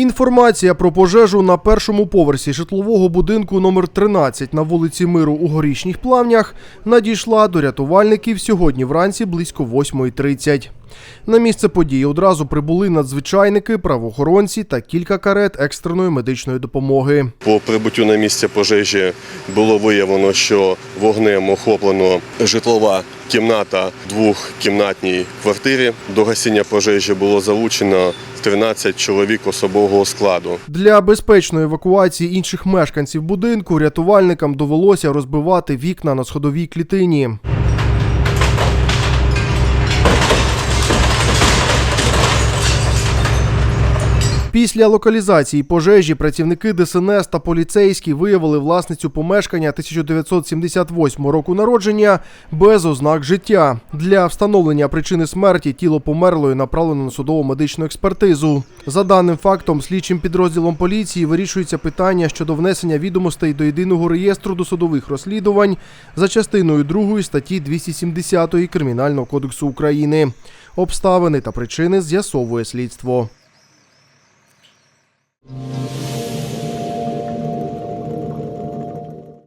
Інформація про пожежу на першому поверсі житлового будинку номер 13 на вулиці Миру у горішніх плавнях надійшла до рятувальників сьогодні вранці близько 8.30. На місце події одразу прибули надзвичайники, правоохоронці та кілька карет екстреної медичної допомоги. По прибуттю на місце пожежі було виявлено, що вогнем охоплено житлова кімната двохкімнатній квартирі. До гасіння пожежі було залучено 13 чоловік особового складу. Для безпечної евакуації інших мешканців будинку рятувальникам довелося розбивати вікна на сходовій клітині. Після локалізації пожежі працівники ДСНС та поліцейські виявили власницю помешкання 1978 року народження без ознак життя. Для встановлення причини смерті тіло померлої направлено на судово медичну експертизу. За даним фактом, слідчим підрозділом поліції вирішується питання щодо внесення відомостей до єдиного реєстру досудових розслідувань за частиною 2 статті 270 Кримінального кодексу України. Обставини та причини з'ясовує слідство.